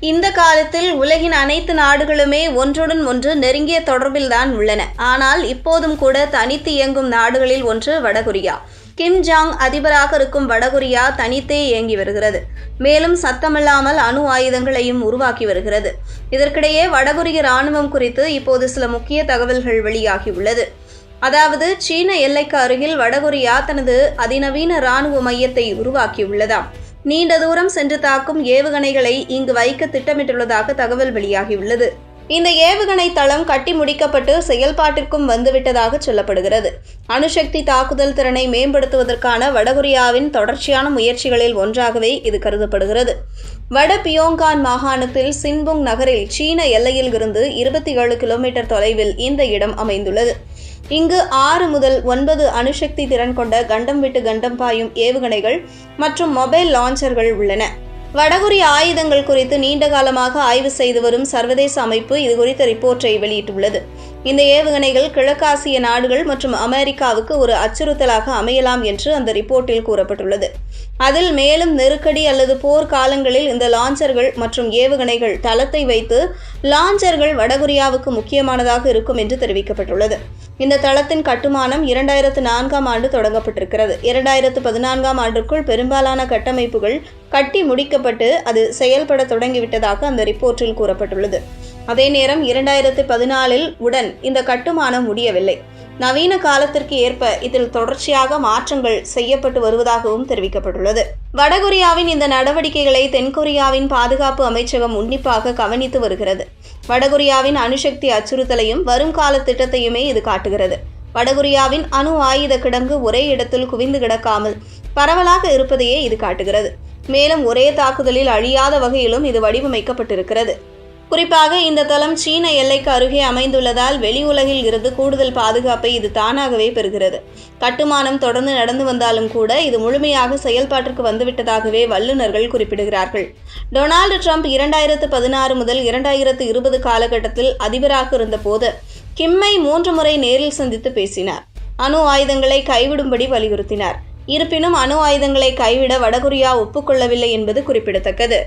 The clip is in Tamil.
இந்த காலத்தில் உலகின் அனைத்து நாடுகளுமே ஒன்றுடன் ஒன்று நெருங்கிய தொடர்பில்தான் உள்ளன. ஆனால் இப்போதும் கூட தனித்து இயங்கும் நாடுகளில் ஒன்று வடகொரியா. கிம் ஜாங் அதிபராக இருக்கும் வடகொரியா தனித்தே இயங்கி வருகிறது. மேலும் சத்தமில்லாமல் அணு ஆயுதங்களையும் உருவாக்கி வருகிறது. இதற்கிடையே வடகொரிய ராணுவம் குறித்து இப்போது சில முக்கிய தகவல்கள் வெளியாகியுள்ளது அதாவது சீன எல்லைக்கு அருகில் வடகொரியா தனது அதிநவீன ராணுவ மையத்தை உருவாக்கியுள்ளதாம். நீண்ட தூரம் சென்று தாக்கும் ஏவுகணைகளை இங்கு வைக்க திட்டமிட்டுள்ளதாக தகவல் வெளியாகியுள்ளது. இந்த ஏவுகணை தளம் கட்டி முடிக்கப்பட்டு செயல்பாட்டிற்கும் வந்துவிட்டதாக சொல்லப்படுகிறது. அணுசக்தி தாக்குதல் திறனை மேம்படுத்துவதற்கான வடகொரியாவின் தொடர்ச்சியான முயற்சிகளில் ஒன்றாகவே இது கருதப்படுகிறது. வட பியோங்கான் மாகாணத்தில் சின்புங் நகரில் சீன எல்லையில் இருந்து இருபத்தி ஏழு கிலோமீட்டர் தொலைவில் இந்த இடம் அமைந்துள்ளது. இங்கு ஆறு முதல் ஒன்பது அணுசக்தி திறன் கொண்ட கண்டம் விட்டு கண்டம் பாயும் ஏவுகணைகள் மற்றும் மொபைல் லான்ச்சர்கள் உள்ளன. வடகொரிய ஆயுதங்கள் குறித்து நீண்ட காலமாக ஆய்வு செய்து வரும் சர்வதேச அமைப்பு இது குறித்த ரிப்போர்ட்டை வெளியிட்டுள்ளது. இந்த ஏவுகணைகள் கிழக்காசிய நாடுகள் மற்றும் அமெரிக்காவுக்கு ஒரு அச்சுறுத்தலாக அமையலாம் என்று அந்த ரிப்போர்ட்டில் கூறப்பட்டுள்ளது. அதில் மேலும் நெருக்கடி அல்லது போர் காலங்களில் இந்த லாஞ்சர்கள் மற்றும் ஏவுகணைகள் தளத்தை வைத்து லாஞ்சர்கள் வடகொரியாவுக்கு முக்கியமானதாக இருக்கும் என்று தெரிவிக்கப்பட்டுள்ளது. இந்த தளத்தின் கட்டுமானம் இரண்டாயிரத்து நான்காம் ஆண்டு தொடங்கப்பட்டிருக்கிறது. இரண்டாயிரத்து பதினான்காம் ஆண்டிற்குள் பெரும்பாலான கட்டமைப்புகள் கட்டி முடிக்கப்பட்டு அது செயல்பட தொடங்கிவிட்டதாக அந்த ரிப்போர்ட்டில் கூறப்பட்டுள்ளது. அதே நேரம் இரண்டாயிரத்து பதினாலில் உடன் இந்த கட்டுமானம் முடியவில்லை. நவீன காலத்திற்கு ஏற்ப இதில் தொடர்ச்சியாக மாற்றங்கள் செய்யப்பட்டு வருவதாகவும் தெரிவிக்கப்பட்டுள்ளது. வடகொரியாவின் இந்த நடவடிக்கைகளை தென்கொரியாவின் பாதுகாப்பு அமைச்சகம் உன்னிப்பாக கவனித்து வருகிறது. வடகொரியாவின் அணுசக்தி அச்சுறுத்தலையும் வருங்கால திட்டத்தையுமே இது காட்டுகிறது. வடகொரியாவின் அணு ஆயுத கிடங்கு ஒரே இடத்தில் குவிந்து கிடக்காமல் பரவலாக இருப்பதையே இது காட்டுகிறது. மேலும் ஒரே தாக்குதலில் அழியாத வகையிலும் இது வடிவமைக்கப்பட்டிருக்கிறது. குறிப்பாக இந்த தளம் சீன எல்லைக்கு அருகே அமைந்துள்ளதால் வெளி உலகில் இருந்து கூடுதல் பாதுகாப்பை இது தானாகவே பெறுகிறது. கட்டுமானம் தொடர்ந்து நடந்து வந்தாலும் கூட இது முழுமையாக செயல்பாட்டிற்கு வந்துவிட்டதாகவே வல்லுநர்கள் குறிப்பிடுகிறார்கள். டொனால்டு ட்ரம்ப் இரண்டாயிரத்து பதினாறு முதல் இரண்டாயிரத்து இருபது காலகட்டத்தில் அதிபராக இருந்தபோது கிம்மை மூன்று முறை நேரில் சந்தித்து பேசினார். அணு ஆயுதங்களை கைவிடும்படி வலியுறுத்தினார். இருப்பினும் அணு ஆயுதங்களை கைவிட வடகொரியா ஒப்புக்கொள்ளவில்லை என்பது குறிப்பிடத்தக்கது.